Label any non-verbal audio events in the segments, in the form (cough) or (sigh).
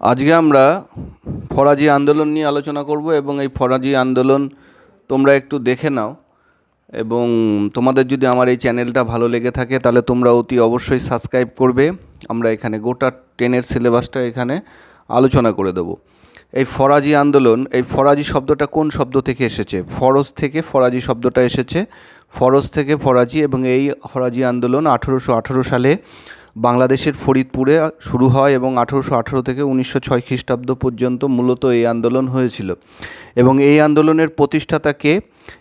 আজকে আমরা ফরাজি আন্দোলন নিয়ে আলোচনা করব এবং এই ফরাজি আন্দোলন তোমরা একটু দেখে নাও এবং তোমাদের যদি আমার এই চ্যানেলটা ভালো লেগে থাকে তাহলে তোমরা অতি অবশ্যই সাবস্ক্রাইব করবে। আমরা এখানে গোটা টেনের সিলেবাসটা এখানে আলোচনা করে দেবো। এই ফরাজি আন্দোলন, এই ফরাজি শব্দটা কোন শব্দ থেকে এসেছে? ফরজ থেকে ফরাজি শব্দটা এসেছে। ফরজ থেকে ফরাজি এবং এই ফরাজি আন্দোলন আঠেরোশো আঠেরো সালে বাংলাদেশের ফরিদপুরে শুরু হয় এবং আঠেরোশো আঠেরো থেকে উনিশশো ছয় খ্রিস্টাব্দ পর্যন্ত মূলত এই আন্দোলন হয়েছিল। এবং এই আন্দোলনের প্রতিষ্ঠাতাকে,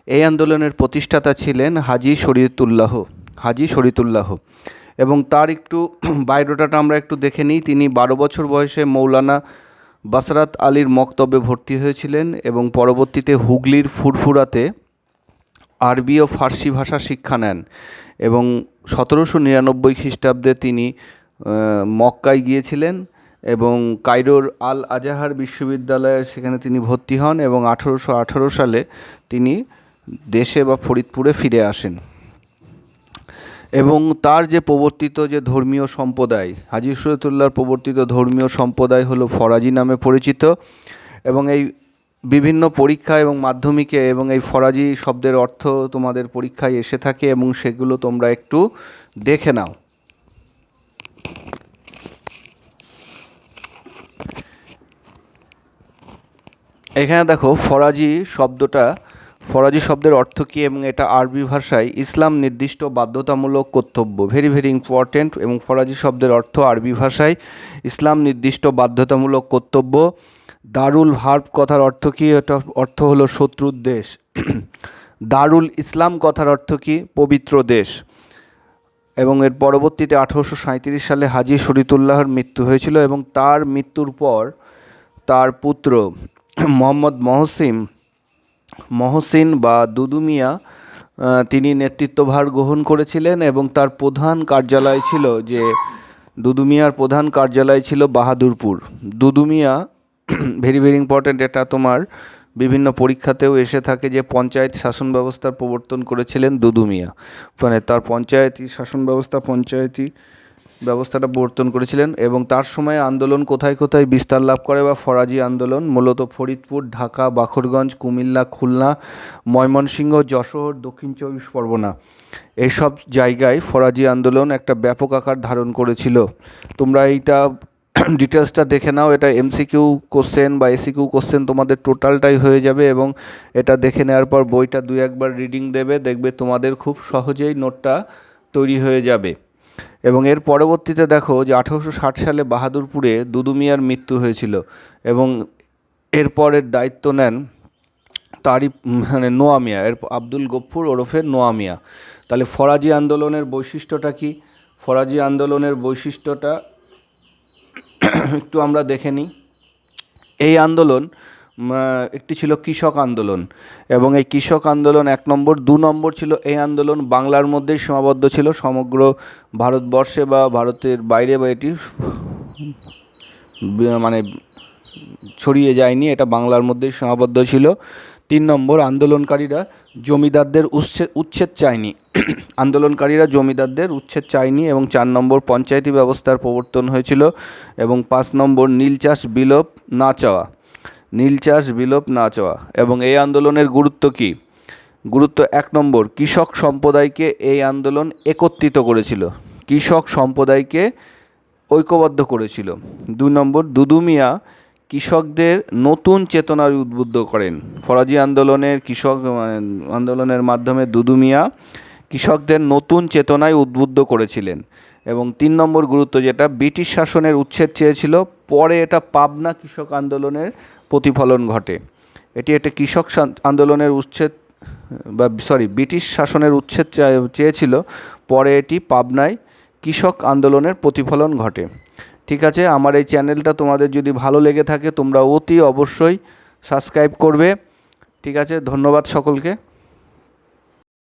এই আন্দোলনের প্রতিষ্ঠাতা ছিলেন হাজি শরীয়তুল্লাহ, হাজি শরীতুল্লাহ এবং তার একটু (clears throat) বায়োডাটাটা আমরা একটু দেখে নিই। তিনি বারো বছর বয়সে মৌলানা বাসরাত আলীর মক্তবে ভর্তি হয়েছিলেন এবং পরবর্তীতে হুগলির ফুরফুরাতে আরবি ও ফার্সি ভাষা শিক্ষা নেন এবং সতেরোশো নিরানব্বই খ্রিস্টাব্দে তিনি মক্কায় গিয়েছিলেন এবং কায়রোর আল আজাহার বিশ্ববিদ্যালয়ে সেখানে তিনি ভর্তি হন এবং আঠেরোশো আঠেরো সালে তিনি দেশে বা ফরিদপুরে ফিরে আসেন। এবং তার যে প্রবর্তিত যে ধর্মীয় সম্প্রদায়, হাজি সৈয়দুল্লাহর প্রবর্তিত ধর্মীয় সম্প্রদায় হলো ফরাজি নামে পরিচিত এবং এই বিভিন্ন পরীক্ষা এবং মাধ্যমিকে এবং এই ফরাজি শব্দের অর্থ তোমাদের পরীক্ষায় এসে থাকে এবং সেগুলো তোমরা একটু দেখে নাও। এখানে দেখো ফরাজি শব্দটা, ফরাজি শব্দের অর্থ কী এবং এটা আরবি ভাষায় ইসলাম নির্দিষ্ট বাধ্যতামূলক কর্তব্য। ভেরি ভেরি ইম্পর্ট্যান্ট এবং ফরাজি শব্দের অর্থ আরবি ভাষায় ইসলাম নির্দিষ্ট বাধ্যতামূলক কর্তব্য। দারুল হার্ব কথার অর্থ কী? এটা অর্থ হলো শত্রুর দেশ। (clears throat) দারুল ইসলাম কথার অর্থ কী? পবিত্র দেশ। এবং এর পরবর্তীতে আঠেরোশো সাঁইত্রিশ সালে হাজি শরীতুল্লাহর মৃত্যু হয়েছিল এবং তার মৃত্যুর পর তার পুত্র (clears throat) মোহাম্মদ মহসিন মহসিন বা দুদুমিয়া তিনি নেতৃত্বভার গ্রহণ করেছিলেন এবং তার প্রধান কার্যালয় ছিল যে দুদুমিয়ার প্রধান কার্যালয় ছিল Bahadurpur. Dudu Mia very very important এটা তোমার বিভিন্ন পরীক্ষাতেও এসে থাকে যে পঞ্চায়েত শাসন ব্যবস্থার প্রবর্তন করেছিলেন দুদু মিয়া। মানে তার পঞ্চায়েতি শাসন ব্যবস্থা, পঞ্চায়েতি ব্যবস্থাটা প্রবর্তন করেছিলেন এবং তার সময় আন্দোলন কোথায় কোথায় বিস্তার লাভ করে বা ফরাজি আন্দোলন, মূলত ফরিদপুর, ঢাকা, বাখরগঞ্জ, কুমিল্লা, খুলনা, ময়মনসিংহ, যশোর, দক্ষিণ চব্বিশ পরগনা। এইসব জায়গায় ফরাজি আন্দোলন একটা ব্যাপক আকার ধারণ করেছিল। তোমরা এইটা (clears throat) ডিটেলসটা দেখে নাও। এটা এমসিকিউ কোশ্চেন বা এসিকিউ কোশ্চেন তোমাদের টোটালটাই হয়ে যাবে এবং এটা দেখে নেওয়ার পর বইটা দুই একবার রিডিং দেবে, দেখবে তোমাদের খুব সহজেই নোটটা তৈরি হয়ে যাবে। এবং এর পরবর্তীতে দেখো যে আঠেরোশো ষাট সালে বাহাদুরপুরে দুদু মিয়ার মৃত্যু হয়েছিল এবং এরপরের দায়িত্ব নেন তারই মানে নোয়া মিয়া। এর আব্দুল গফুর ওরফে নোয়া মিয়া। তাহলে ফরাজি আন্দোলনের বৈশিষ্ট্যটা কি? ফরাজি আন্দোলনের বৈশিষ্ট্যটা একটু আমরা দেখে নিই। এই আন্দোলন একটি ছিল কৃষক আন্দোলন এবং এই কৃষক আন্দোলন এক নম্বর, দু নম্বর ছিল এই আন্দোলন বাংলার মধ্যেই সীমাবদ্ধ ছিল। সমগ্র ভারতবর্ষে বা ভারতের বাইরে বা এটি মানে ছড়িয়ে যায়নি, এটা বাংলার মধ্যেই সীমাবদ্ধ ছিল। তিন নম্বর, আন্দোলনকারীরা জমিদারদের উচ্ছেদ উচ্ছেদ চায়নি। (clears throat) আন্দোলনকারীরা জমিদারদের উচ্ছেদ চায়নি এবং চার নম্বর, পঞ্চায়েতি ব্যবস্থার প্রবর্তন হয়েছিল এবং পাঁচ নম্বর, নীল চাষ বিলোপ না চাওয়া। নীল চাষ বিলোপ না চাওয়া। এবং এই আন্দোলনের গুরুত্ব কী? গুরুত্ব এক নম্বর, কৃষক সম্প্রদায়কে এই আন্দোলন একত্রিত করেছিল। কৃষক সম্প্রদায়কে ঐক্যবদ্ধ করেছিল। দুই নম্বর, দুদু মিয়া কৃষকদের নতুন চেতনার উদ্বুদ্ধ করেন। ফরাজি আন্দোলনের কৃষক আন্দোলনের মাধ্যমে দুদু মিয়া কৃষকদের নতুন চেতনায় উদ্বুদ্ধ করেছিলেন এবং তিন নম্বর গুরুত্ব যেটা, ব্রিটিশ শাসনের উচ্ছেদ চেয়েছিল, পরে এটা পাবনা কৃষক আন্দোলনের প্রতিফলন ঘটে। এটি একটা কৃষক আন্দোলনের উচ্ছেদ, বা সরি ব্রিটিশ শাসনের উচ্ছেদ চেয়েছিল, পরে এটি পাবনায় কৃষক আন্দোলনের প্রতিফলন ঘটে। ঠিক আছে? আমার এই চ্যানেলটা তোমাদের যদি ভালো লেগে থাকে তোমরা অতি অবশ্যই সাবস্ক্রাইব করবে। ঠিক আছে? ধন্যবাদ সকলকে।